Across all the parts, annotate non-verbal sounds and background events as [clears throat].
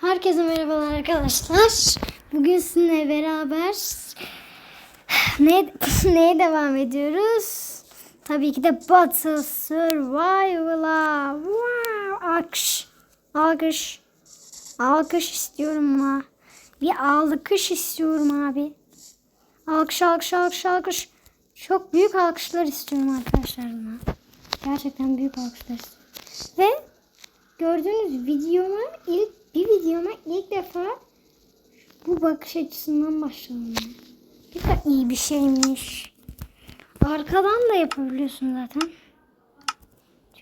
Herkese merhabalar arkadaşlar. Bugün sizinle beraber ne, [laughs] neye devam ediyoruz? Tabii ki de Battle Survival'a. Wow, alkış. Alkış. Alkış istiyorum ha. Bir alkış istiyorum abi. Alkış, alkış, alkış, alkış. Çok büyük alkışlar istiyorum arkadaşlar buna. Gerçekten büyük alkışlar istiyorum. Ve gördüğünüz videoma ilk bir videoma ilk defa bu bakış açısından başladım. Ne kadar iyi bir şeymiş. Arkadan da yapabiliyorsun zaten.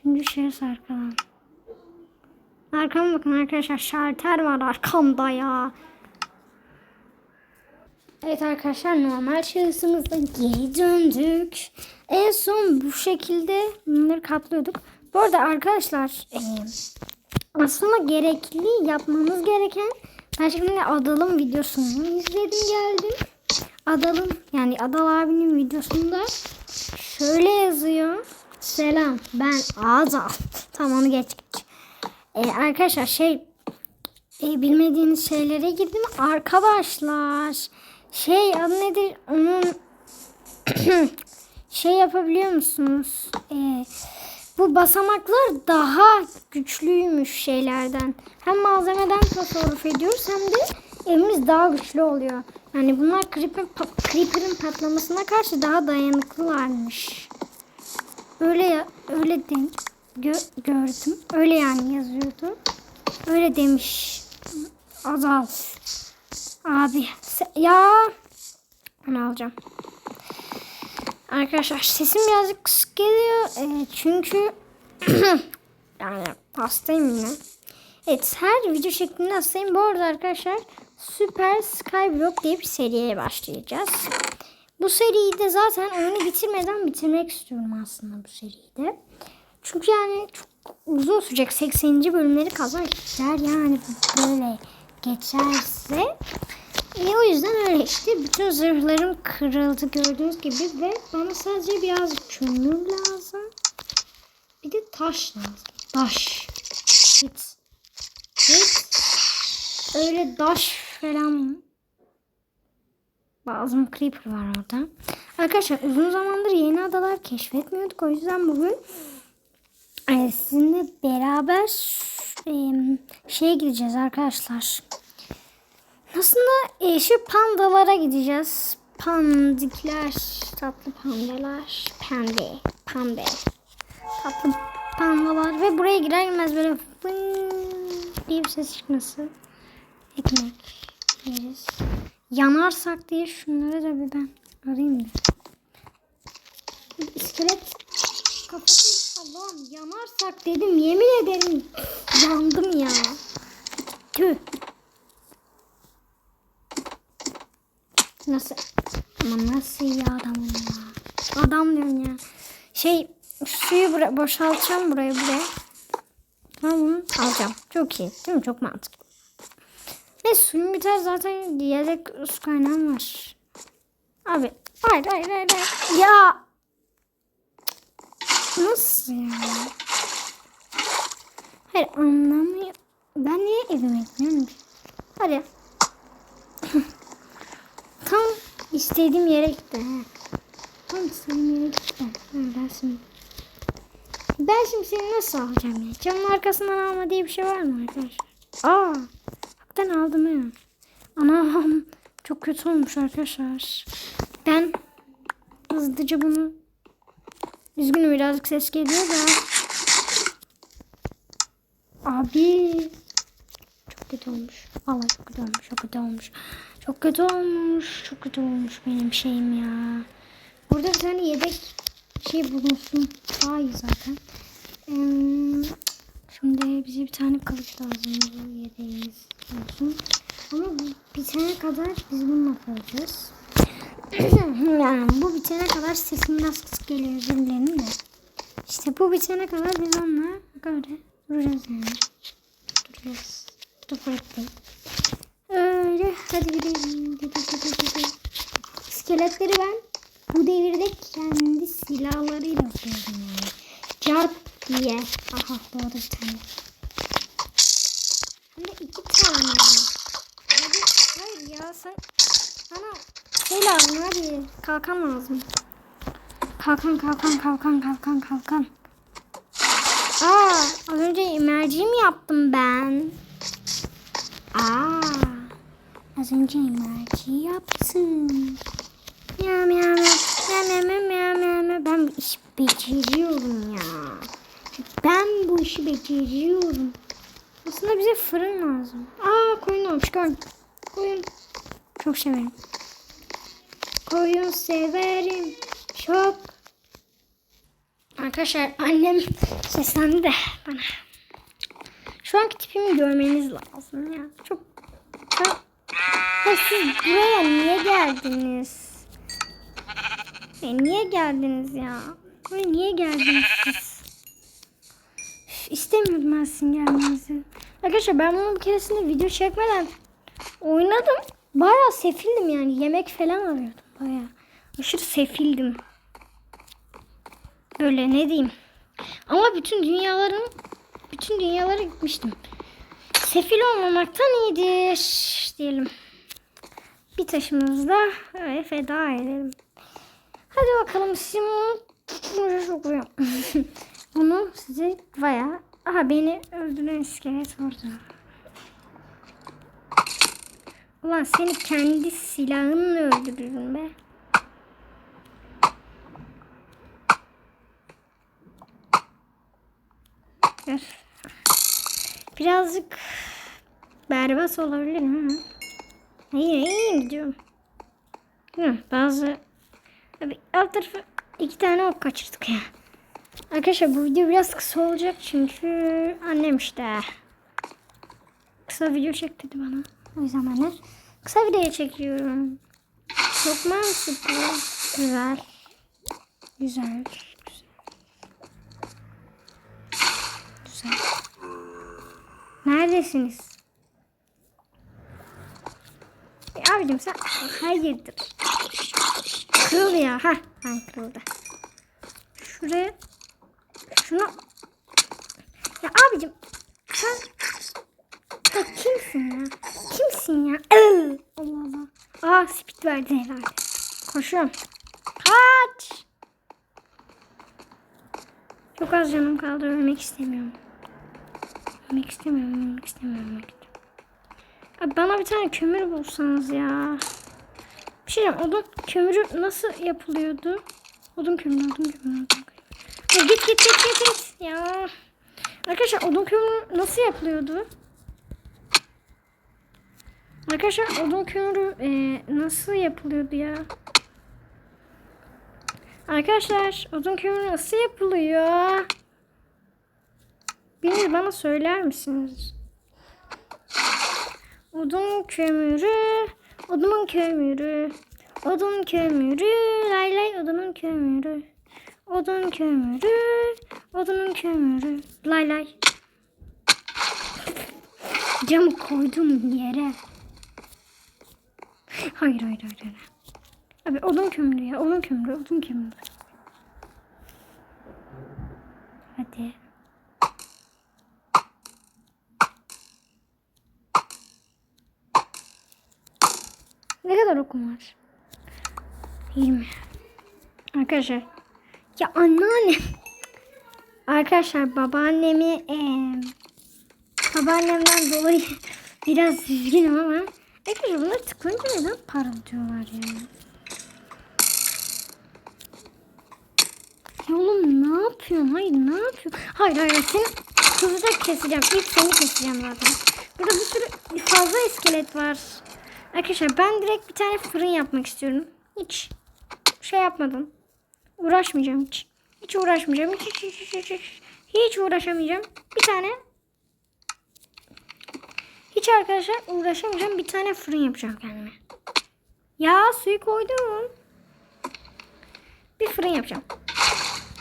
Şimdi şurası arkadan. Arkama bakın arkadaşlar şalter var arkamda ya. Evet arkadaşlar normal şahısımızda geri döndük. En son bu şekilde bunları kaplıyorduk. Bu arada arkadaşlar aslında gerekli yapmamız gereken ben şimdi Adal'ın videosunu izledim geldim. Adal'ın yani Adal abinin videosunda şöyle yazıyor. Selam ben Adal. Tamam onu geçtik. Ee, arkadaşlar şey e, bilmediğiniz şeylere girdim. Arkadaşlar şey adı nedir onun [clears throat] şey yapabiliyor musunuz? Ee, bu basamaklar daha güçlüymüş şeylerden. Hem malzemeden tasarruf ediyoruz hem de evimiz daha güçlü oluyor. Yani bunlar creeper, pa- creeper'ın patlamasına karşı daha dayanıklılarmış. Öyle ya- öyle de, gö- gördüm. Öyle yani yazıyordu. Öyle demiş Azal. Abi ya ben alacağım. Arkadaşlar sesim birazcık kısık geliyor. Ee, çünkü [clears throat] yani hastayım yine. Evet her video şeklinde hastayım. Bu arada arkadaşlar Super Skyblock diye bir seriye başlayacağız. Bu seriyi de zaten oyunu bitirmeden bitirmek istiyorum aslında bu seriyi de. Çünkü yani çok uzun sürecek. 80. bölümleri kadar gider yani böyle geçerse. E, o yüzden öyle işte. Bütün zırhlarım kırıldı gördüğünüz gibi ve bana sadece biraz kömür lazım. Bir de taş lazım. Taş. Git. Git. Öyle taş falan. Bazı creeper var orada. Arkadaşlar uzun zamandır yeni adalar keşfetmiyorduk. O yüzden bugün e, sizinle beraber şeye gideceğiz arkadaşlar. Aslında e, şu pandalara gideceğiz. Pandikler, tatlı pandalar, pembe, pembe, tatlı pandalar ve buraya girer girmez böyle diye bir ses çıkması. Ekmek yeriz. Yanarsak diye şunları da bir ben arayayım da. İskelet kafası Allah'ım yanarsak dedim yemin ederim yandım ya. Tüh. Nasıl? Ama nasıl iyi adamım ya. Adam diyorum ya. Şey suyu bura- boşaltacağım buraya buraya. Tamam bunu alacağım. Çok iyi. Değil mi? Çok mantıklı. Ne suyun biter zaten yedek su kaynağım var. Abi hayır hayır hayır. hayır. Ya. Nasıl ya? Hayır anlamıyor. Ben niye evime gitmiyorum ki? Hadi. [laughs] Tam istediğim yere gitti. Tam istediğim yere gitti. Ben şimdi. Ben şimdi seni nasıl alacağım ya? Camın arkasından alma diye bir şey var mı arkadaşlar? Aa, hakikaten aldım ya. Anam çok kötü olmuş arkadaşlar. Ben hızlıca bunu Üzgünüm birazcık ses geliyor da. Abi kötü olmuş. Vallahi çok kötü olmuş. Çok kötü olmuş. Çok kötü olmuş. Çok kötü olmuş benim şeyim ya. Burada bir tane yedek şey bulunsun. Daha iyi zaten. Şimdi bize bir tane kılıç lazım. Bu yedeğimiz olsun. Ama bitene kadar biz bununla kalacağız. [clears throat] yani bu bitene kadar sesim biraz kısık geliyor özür dilerim de. İşte bu bitene kadar biz onunla böyle duracağız yani. Duracağız. Dur bekleyin. Öyle hadi gidelim. İskeletleri ben bu devirde kendi silahlarıyla öldürdüm yani. Cart diye. Aha doğru bir tane. Hem de iki tane. Hadi, hayır ya sen bana şey hadi. Kalkan lazım. Kalkan kalkan kalkan kalkan kalkan. Aa az önce emerci mi yaptım ben? Aa az önce emerci yaptım. Miyav miyav miyav miyav miyav miyav miyav. Ben bu işi beceriyorum ya. Ben bu işi beceriyorum. Aslında bize fırın lazım. Aa koyun olmuş koyun. Koyun. Çok severim. Koyun severim. Çok. Arkadaşlar annem seslendi de bana. Şu anki tipimi görmeniz lazım ya. Çok ya siz buraya niye geldiniz? Ya niye geldiniz ya? Buraya niye geldiniz siz? Üf, İstemiyordum ben sizin gelmenizi. Arkadaşlar ben bunu bir keresinde video çekmeden oynadım. Bayağı sefildim yani. Yemek falan arıyordum bayağı. Aşırı sefildim. Böyle ne diyeyim. Ama bütün dünyaların bütün dünyalara gitmiştim. Sefil olmamaktan iyidir diyelim. Bir taşımızı da öyle feda edelim. Hadi bakalım bunu [laughs] bunu size baya aha beni öldüren iskelet orada. Ulan seni kendi silahınla öldürürüm be. Öf. Birazcık berbat olabilir mi? Hayır iyi gidiyorum. Hı, bazı Abi alt tarafı iki tane ok kaçırdık ya. Arkadaşlar bu video biraz kısa olacak çünkü annem işte kısa video çek dedi bana. O yüzden ben de kısa video çekiyorum. Çok mantıklı. Güzel. Güzel. Güzel. Güzel. Neredesiniz? E, abicim sen hayırdır? Kırıl. Ha, ha kırıldı. Şuraya şunu ya abicim sen ya kimsin ya? Kimsin ya? Allah Allah. Aa speed verdi herhalde. Koşuyorum. Kaç. Çok az canım kaldı. Ölmek istemiyorum. Ölmek istemiyorum. Ölmek istemiyorum. Abi bana bir tane kömür bulsanız ya. Bir şey diyeceğim. Odun kömürü nasıl yapılıyordu? Odun kömürü, odun kömürü, odun kömürü. Ya git git git git git. Ya. Arkadaşlar odun kömürü nasıl yapılıyordu? Arkadaşlar odun kömürü e, nasıl yapılıyordu ya? Arkadaşlar odun kömürü nasıl yapılıyor? Biriniz bana söyler misiniz? Odun kömürü, odunun kömürü, odun kömürü, lay lay odunun kömürü, odun kömürü, odunun kömürü, lay lay. Camı koydum yere. Hayır hayır hayır. hayır. Abi odun kömürü ya odun kömürü odun kömürü. Hadi. Ne kadar okum var? 20. Arkadaşlar. Ya anneannem. Arkadaşlar babaannemi eee babaannemden dolayı [laughs] biraz üzgünüm ama arkadaşlar bunları tıklayınca neden parıldıyorlar ya? Ya oğlum ne yapıyorsun? Hayır ne yapıyorsun? Hayır hayır seni hızlıca keseceğim. İlk seni keseceğim zaten. Burada bir sürü fazla iskelet var. Arkadaşlar ben direkt bir tane fırın yapmak istiyorum. Hiç şey yapmadım. Uğraşmayacağım hiç. Hiç uğraşmayacağım. Hiç, hiç, hiç, hiç, hiç, hiç uğraşamayacağım. Bir tane hiç arkadaşlar uğraşamayacağım. Bir tane fırın yapacağım kendime. Ya suyu koydum. Bir fırın yapacağım.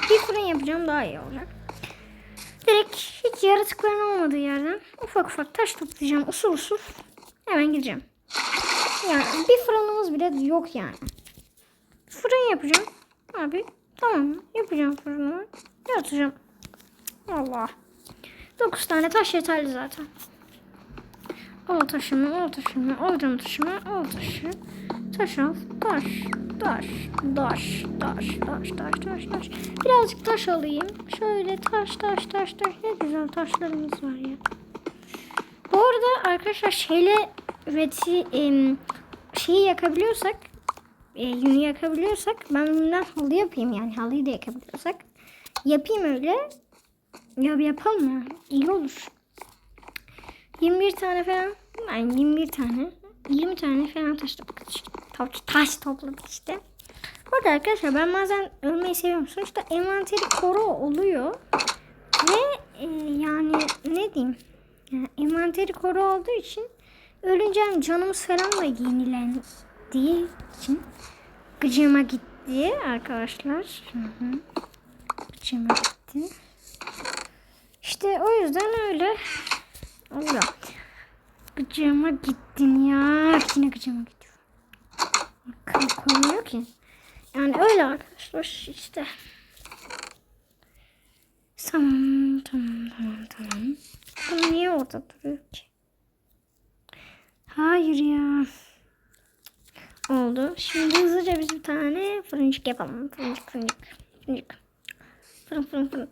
Bir fırın yapacağım daha iyi olacak. Direkt hiç yaratıkların olmadığı yerden ufak ufak taş toplayacağım. Usul usul. Hemen gideceğim. Yani bir fırınımız bile yok yani. Fırın yapacağım. Abi tamam yapacağım fırını. Yapacağım. Allah. 9 tane taş yeterli zaten. Al taşımı, al taşımı, alacağım taşımı, al taşı. Taş al, taş, taş, taş, taş, taş, taş, taş, taş. Birazcık taş alayım. Şöyle taş, taş, taş, taş. Ne güzel taşlarımız var ya. Bu arada arkadaşlar şeyle üreti em, şeyi yakabiliyorsak e, yünü yakabiliyorsak ben bundan halı yapayım yani halıyı da yakabiliyorsak. Yapayım öyle. Ya yapalım ya iyi olur. 21 tane falan yani 21 tane 20 tane falan taş topladık işte. taş, taş topladık işte. Burada arkadaşlar ben bazen ölmeyi seviyorum. Sonuçta envanteri koru oluyor. Ve e, yani ne diyeyim? Yani envanteri koru olduğu için ölünce canımız falan da yenilendiği için gıcıma gitti arkadaşlar. Hı hı. Gıcıma gitti. İşte o yüzden öyle oluyor. Gıcıma gittin ya. Yine gıcıma gidiyor. Koymuyor ki. Yani öyle arkadaşlar işte. Tamam tamam tamam tamam. Bu niye orada duruyor ki? Hayır ya. Oldu. Şimdi hızlıca biz bir tane fırıncık yapalım. Fırıncık fırıncık. Fırıncık. Fırın fırın fırın.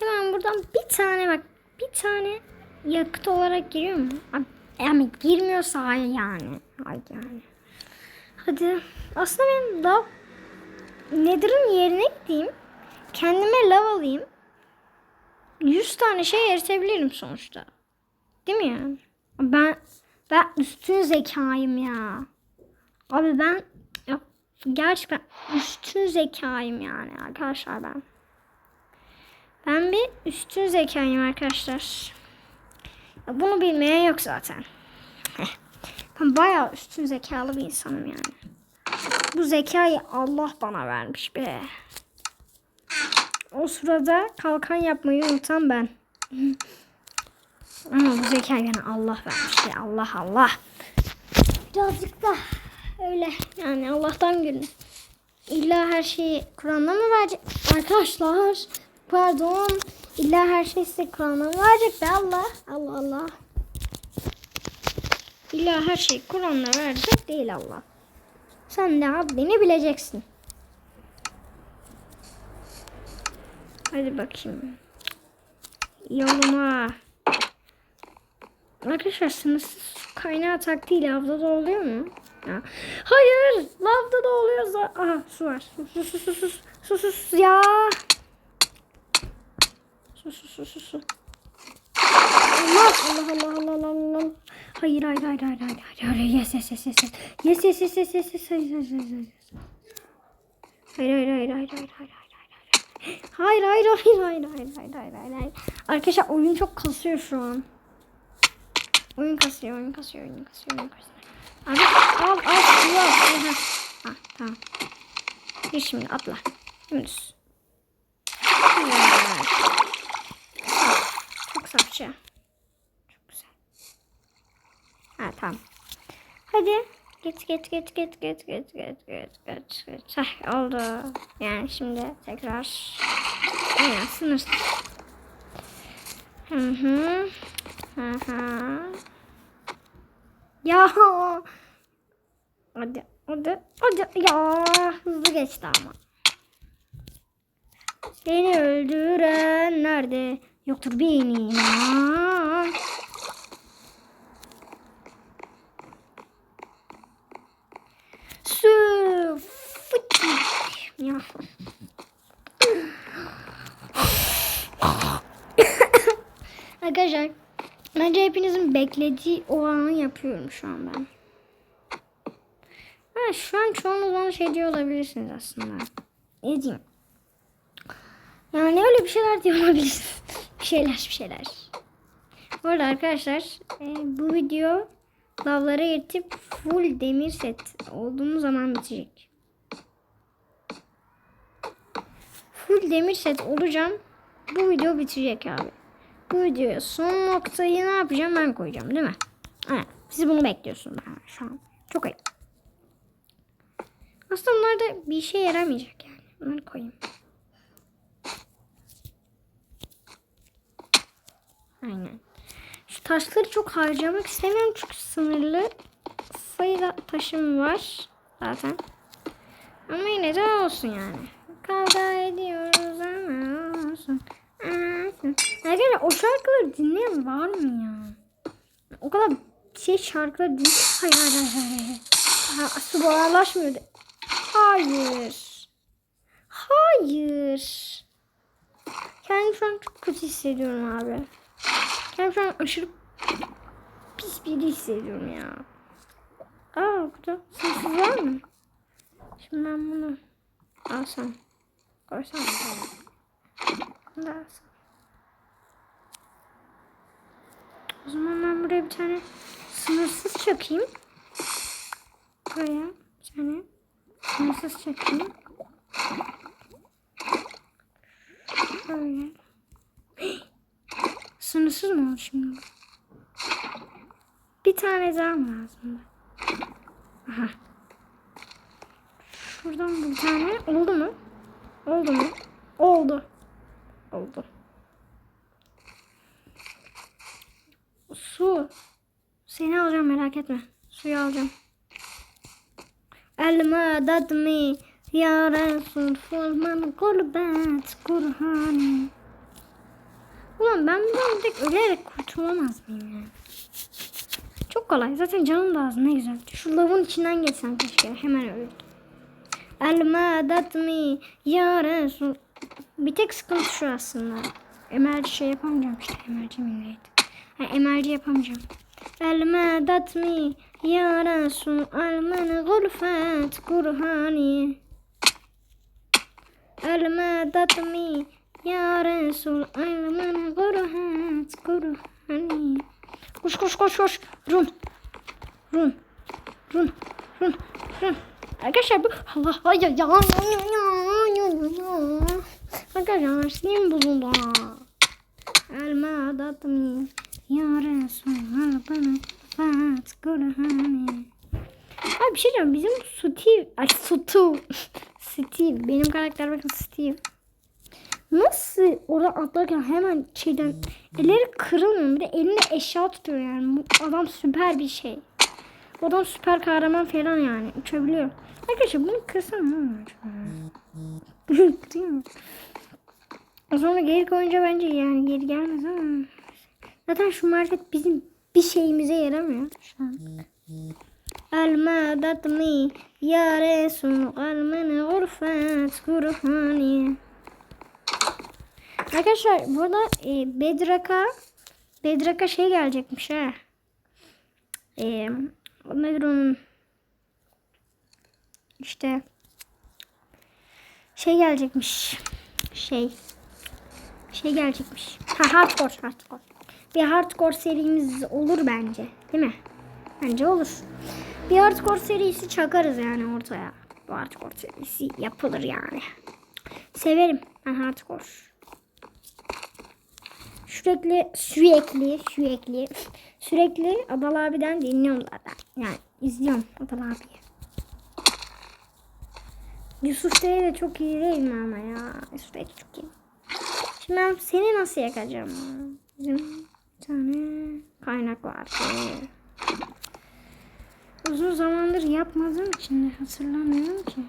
Hemen buradan bir tane bak. Bir tane yakıt olarak giriyor mu? Yani girmiyorsa hayır yani. Hayır yani. Hadi. Aslında ben daha Nether'ın yerine gideyim. Kendime lav alayım. 100 tane şey eritebilirim sonuçta. Değil mi yani? Ben ben üstün zekayım ya. Abi ben ya, gerçekten üstün zekayım yani arkadaşlar ben. Ben bir üstün zekayım arkadaşlar. Ya bunu bilmeyen yok zaten. Heh. Ben bayağı üstün zekalı bir insanım yani. Bu zekayı Allah bana vermiş be. O sırada kalkan yapmayı unutan ben. [laughs] Ama bu zekayı bana Allah vermiş ya. Allah Allah. Birazcık da öyle yani Allah'tan gülün. İlla her şeyi Kur'an'da mı verecek? Arkadaşlar pardon. İlla her şey size Kur'an'da mı verecek be Allah? Allah Allah. İlla her şey Kur'an'da verecek değil Allah. Sen ne haddini bileceksin. Hadi bakayım. Yoluma. Arkadaşlar sınırsız su kaynağı taktiği lavda da oluyor mu? Ya. Hayır. Lavda da oluyor. Aha su var. Su su su su su su su ya. Su su su su su. Allah Allah Allah Allah Allah Allah. Hayır hayır hayır hayır hayır hayır hayır yes yes yes yes yes yes yes yes yes yes yes yes yes yes yes Hayır hayır hayır hayır hayır hayır hayır Hayır hayır hayır hayır hayır hayır hayır hayır hayır. Arkadaşlar oyun çok kasıyor şu an. Oyun kasıyor, oyun kasıyor, oyun kasıyor, oyun kasıyor. Abi al al al. suyu, Ha. tamam. Gir şimdi atla. Dümdüz. Güzel. Çok safça. Çok güzel. Ha tamam. Hadi. Git git git git git git git git git git. Heh, oldu. Yani şimdi tekrar Aynen sınırsız. Hı hı. Hı. Ya. Hadi hadi hadi ya hızlı geçti ama. Beni öldüren nerede? Yoktur benim iman. Su fıçık. Ya. Arkadaşlar bence hepinizin beklediği o anı yapıyorum şu an ben. Ha, şu an çoğunuz bana şey diyor olabilirsiniz aslında. Ne diyeyim? Yani öyle bir şeyler diyor olabilirsiniz. [laughs] bir şeyler bir şeyler. Bu arada arkadaşlar e, bu video lavlara yetip full demir set olduğumuz zaman bitecek. Full demir set olacağım. Bu video bitecek abi. Bu videoya son noktayı ne yapacağım ben koyacağım değil mi? Evet. Siz bunu bekliyorsunuz şu an. Çok ayıp. Aslında bunlar da bir işe yaramayacak yani. Bunları koyayım. Aynen. Şu taşları çok harcamak istemiyorum çünkü sınırlı sayıda taşım var zaten. Ama yine de olsun yani. Kavga ediyoruz ama olsun. Arkadaşlar o şarkıları dinleyen var mı ya? O kadar şey şarkılar din... Hayır hayır [laughs] hayır. hayır. Ha, su buharlaşmıyor. de- Hayır. Hayır. Kendimi şu an çok kötü hissediyorum abi. Kendimi şu an aşırı pis biri hissediyorum ya. Aa burada sessiz var mı? Şimdi ben bunu alsam. Koysam. Bunu alsam. O zaman ben buraya bir tane sınırsız çakayım. Buraya bir tane sınırsız çakayım. Böyle. [gasps] Sınırsız mı oldu şimdi? Bir tane daha mı lazım? Aha. Şuradan bir tane. Oldu mu? Oldu mu? Oldu. Oldu. Su. Seni alacağım merak etme. Suyu alacağım. Elma mi ya Resul forman gurbet kurhani. Ulan ben bundan tek ölerek kurtulamaz mıyım ya? Çok kolay. Zaten canım da az. Ne güzel. Şu lavın içinden geçsem keşke. Hemen öldüm. Elma mi ya Resul. Bir tek sıkıntı şu aslında. Emerci şey yapamayacağım işte. Emerci mi neydi? Ha, emerci yapamayacağım. Elma mi ya Resul. Elmen gulfet kurhani. Elma mi ya Resul. Elmen gulfet kurhani. Koş koş koş koş. Run. Run. Run. Run. Run. Arkadaşlar bu Allah ay ya ya ya ya ya ya. Arkadaşlar sinirim bozuldu. Elma datmi ya Resul bana fat kurhani. Abi bir şey diyeceğim bizim Steve ay Stu [laughs] Steve benim karakter bakın Steve Nasıl orada atlarken hemen şeyden elleri kırılmıyor bir de elinde eşya tutuyor yani bu adam süper bir şey. Bu adam süper kahraman falan yani uçabiliyor. Arkadaşlar bunu kırsam ne olur? [laughs] Sonra geri koyunca bence yani geri gelmez ama. Zaten şu marifet bizim bir şeyimize yaramıyor şu an. Almadatni ya Resul kalmeni gurfet kurhani. Arkadaşlar burada e, Bedrak'a Bedrak'a şey gelecekmiş ha. E, nedir onun işte şey gelecekmiş. Şey şey gelecekmiş. Ha hardcore hardcore. Bir hardcore serimiz olur bence. Değil mi? Bence olur. Bir hardcore serisi çakarız yani ortaya. Bu hardcore serisi yapılır yani. Severim ben hardcore. Sürekli sürekli sürekli [laughs] sürekli Adal abiden dinliyorum zaten. Yani izliyorum Adal abiyi. Yusuf Bey de çok iyi değil mi ama ya? Yusuf Bey çok iyi. Şimdi ben seni nasıl yakacağım? Bizim bir tane kaynak var. Uzun zamandır yapmadığım için de hatırlamıyorum ki.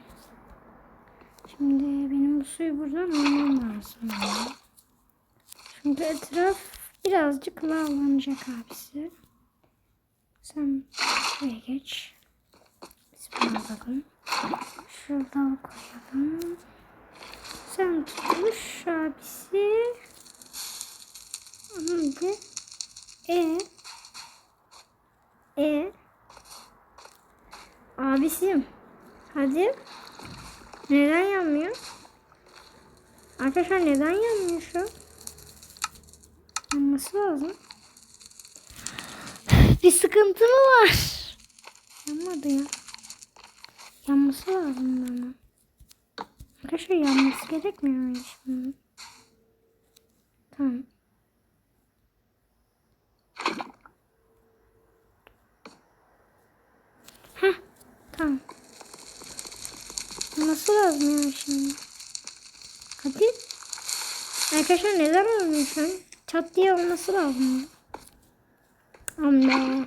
Şimdi benim bu suyu buradan almam lazım. Çünkü etraf birazcık lavlanacak abisi. Sen şuraya geç. Biz bunu alalım. Şurada koyalım. Sen tutuş abisi. Hadi. E. E. Abisim. Hadi. Neden yanmıyor? Arkadaşlar neden yanmıyor şu? Yanması lazım. Bir sıkıntı mı var? Yanmadı ya. Yanması lazım bana. Arkadaşlar yanması gerekmiyor mu şimdi? Tamam. Heh, tamam. Nasıl lazım ya şimdi? Hadi. Arkadaşlar neden olmuyor şu an? Çat diye olması lazım. Amma.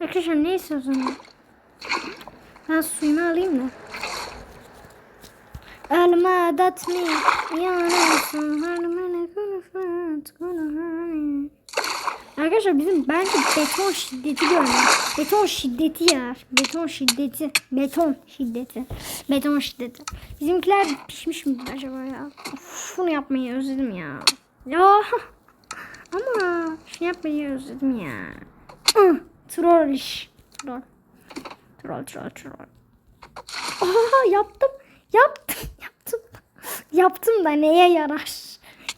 Arkadaşlar ne istiyorsun? Ben suyumu alayım da. Elma dat mi yanasın harmene kulufat kulufani. Arkadaşlar bizim bence beton şiddeti görmüyor. Beton şiddeti ya. Beton şiddeti. Beton şiddeti. Beton şiddeti. Bizimkiler pişmiş mi acaba ya? Of, bunu yapmayı özledim ya. Ya. Ama şunu yapmayı özledim ya. Troll iş. Troll. Troll troll troll. Aa yaptım. Yaptım. [laughs] Yaptım. Yaptım da neye yarar?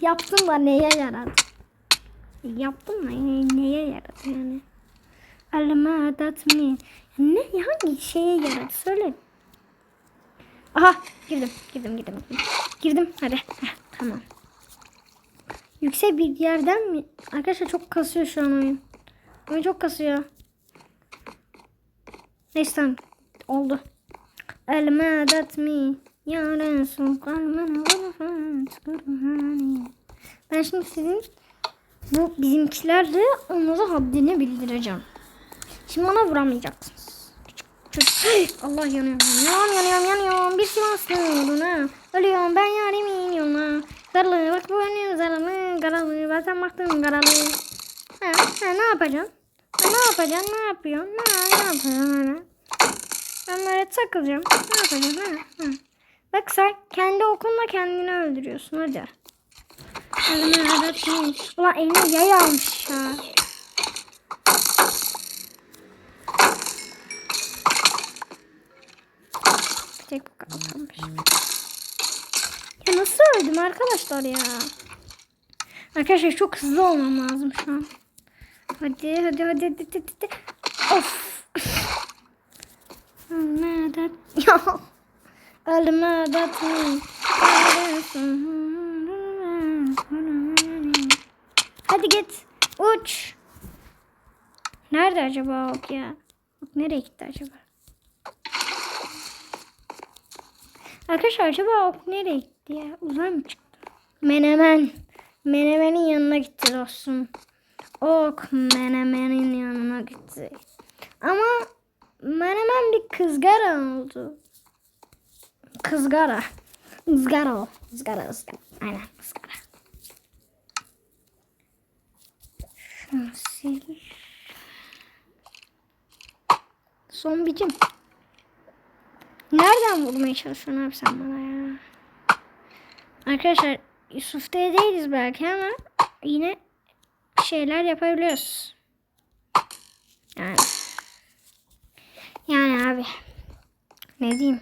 Yaptım da neye yaradı? Yaptım da ne- neye yaradı yani? Alma datmi. Ne hangi şeye yaradı? Söyle. Aha girdim girdim girdim girdim. Girdim hadi. Heh, tamam. Yüksek bir yerden mi? Arkadaşlar çok kasıyor şu an oyun. Oyun çok kasıyor. Neyse tamam. Oldu. Elma datmi. Yarın son kalmana Ben şimdi sizin bu bizimkilerle onlara haddini bildireceğim. Şimdi bana vuramayacaksınız. Allah yanıyorum. Yanıyorum yanıyorum yanıyorum. Bir Sivaslı uğruna. Ölüyorum ben yarimin yoluna. Karalı bak bu önüm zaralı. Karalı bazen baktım karalı. Ha, ha, ne yapacaksın? Ne yapacaksın? Ne yapıyorsun? Ne, ne? Ben böyle takılacağım. Ne yapacaksın? Ha, ha. Bak sen kendi okunla kendini öldürüyorsun hadi. Elime adatmayın. Ulan eline yay almış ya. Bir tek bu kalmış. Ya nasıl öldüm arkadaşlar ya? Arkadaşlar çok hızlı olmam lazım şu an. Hadi hadi hadi hadi hadi. hadi. Of. Adat. Ya. Elime. Hadi git. Uç. Nerede acaba ok ya? Ok nereye gitti acaba? Arkadaşlar acaba ok nereye gitti ya? Uzay mı çıktı? Menemen. Menemenin yanına gitti dostum. Ok menemenin yanına gitti. Ama menemen bir kızgara oldu. Kızgara. Izgara o. Izgara ızgara. Aynen ızgara. Şunu sil. Son bicim. Nereden vurmaya çalışıyorsun abi sen bana ya? Arkadaşlar Yusuf'ta değiliz belki ama yine şeyler yapabiliyoruz. Yani. Yani abi. Ne diyeyim?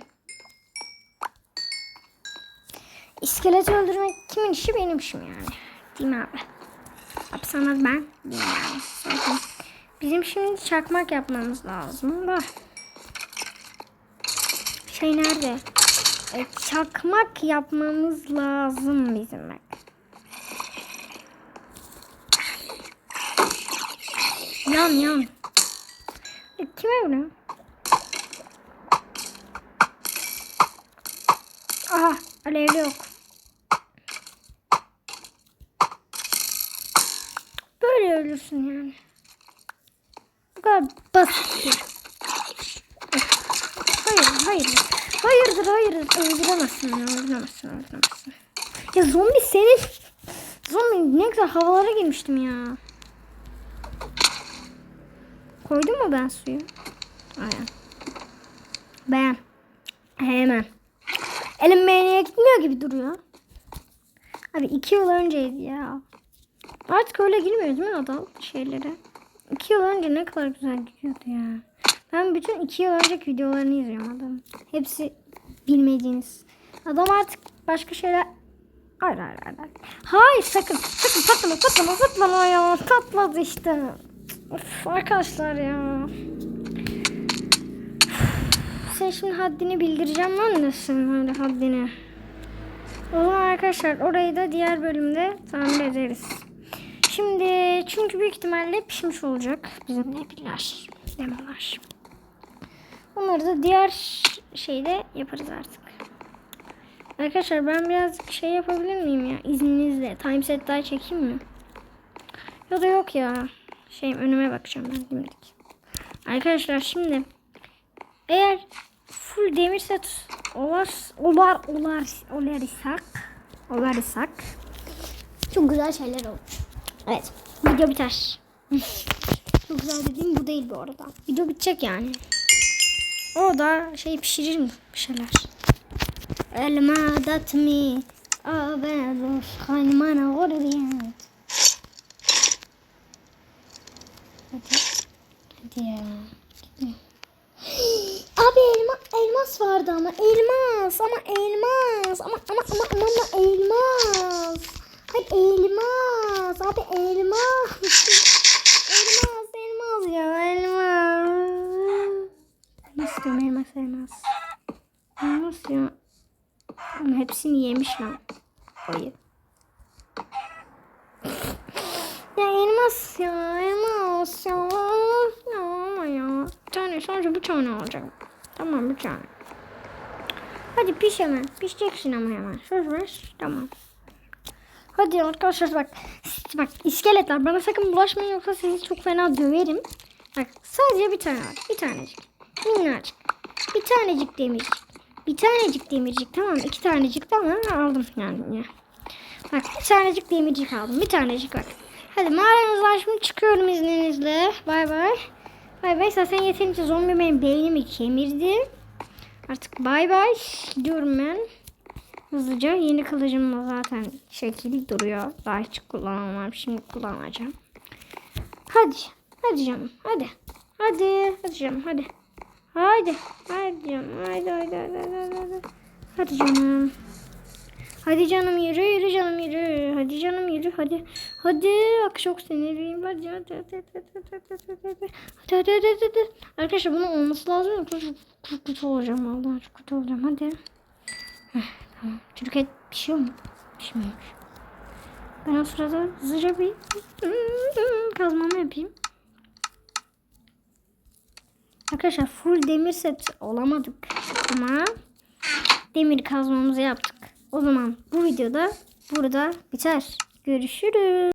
İskelet öldürmek kimin işi benim işim yani. Değil mi abi? Sana ben yani. Bizim şimdi çakmak yapmamız lazım da. Şey nerede? E, çakmak yapmamız lazım bizim Yan yan. Kime vuruyor? Aha alevli yok. Böyle ölürsün yani. Bu kadar basit. Hayır, hayır. Hayırdır, hayırdır. Öldüremezsin ya, öldüremezsin, öldüremezsin. Ya zombi senin... Zombi ne güzel havalara girmiştim ya. Koydum mu ben suyu? Aynen. Ben. Hemen. Elim beğeniye gitmiyor gibi duruyor. Abi iki yıl önceydi ya. Artık öyle girmiyor değil mi adam şeylere? İki yıl önce ne kadar güzel gidiyordu ya. Ben bütün iki yıl önceki videolarını izliyorum adam. Hepsi bilmediğiniz. Adam artık başka şeyler... Hayır hayır. hayır. Hayır sakın. Sakın patlama patlama patlama ya. Patladı işte. Of, arkadaşlar ya. Sen şimdi haddini bildireceğim lan da sen öyle haddini. O zaman arkadaşlar orayı da diğer bölümde tamir ederiz. Şimdi çünkü büyük ihtimalle pişmiş olacak bizim nebiler, demolar. Onları da diğer şeyde yaparız artık. Arkadaşlar ben birazcık şey yapabilir miyim ya izninizle? Time set daha çekeyim mi? Ya da yok ya şeyim önüme bakacağım ben şimdilik. Arkadaşlar şimdi eğer full demir set olar olar olar olar isak olar çok güzel şeyler olur. Evet. Video biter. [laughs] çok güzel dediğim bu değil bu arada. Video bitecek yani. O da şey pişirir mi bir şeyler? Elma datmi. Aa ben ruh kaynmana gurbiyat. Hadi. Hadi ya. Abi elma, elmas vardı ama elmas ama elmas ama ama ama ama, ama elmas. Hayır elmas abi elmas. [laughs] elmas elmas ya elmas. İstiyorum elmas elmas. Elmas ya. Ama hepsini yemiş lan. Ayı. Ya elmas ya elmas ya. Ya ama ya. Bir tane sadece bir tane alacağım. Tamam bir tane. Hadi piş hemen. Pişeceksin ama hemen. Söz ver. Tamam. Hadi arkadaşlar bak. Bak iskeletler bana sakın bulaşmayın yoksa sizi çok fena döverim. Bak sadece bir tane var. Bir tanecik. Minnacık. Bir tanecik demircik. Bir tanecik demircik tamam? İki tanecik tamam aldım yani. ya. Bak bir tanecik demircik aldım. Bir tanecik bak. Hadi mağaranızdan şimdi çıkıyorum izninizle. Bay bay. Bay bay. Zaten yeterince zombi benim beynimi kemirdi. Artık bay bay. Gidiyorum ben. Hızlıca yeni kılıcımla zaten şekil duruyor. Daha hiç kullanamam. Şimdi kullanacağım. Hadi. Hadi canım. Hadi. Hadi. Hadi canım. Hadi. Hadi. Hadi canım. Hadi hadi hadi hadi. Hadi, hadi canım. Hadi canım yürü yürü canım yürü. Hadi canım yürü hadi. Hadi bak çok sinirliyim. Hadi hadi hadi hadi hadi hadi hadi hadi. Hadi. Arkadaşlar bunun olması lazım. Yoksa çok, çok kötü olacağım vallahi çok kötü olacağım. Hadi. Heh, tamam. Çocuk et pişiyor mu? Pişmiyormuş. Ben o sırada hızlıca bir kazmamı yapayım. Arkadaşlar full demir set olamadık ama demir kazmamızı yaptık. O zaman bu videoda burada biter. Görüşürüz.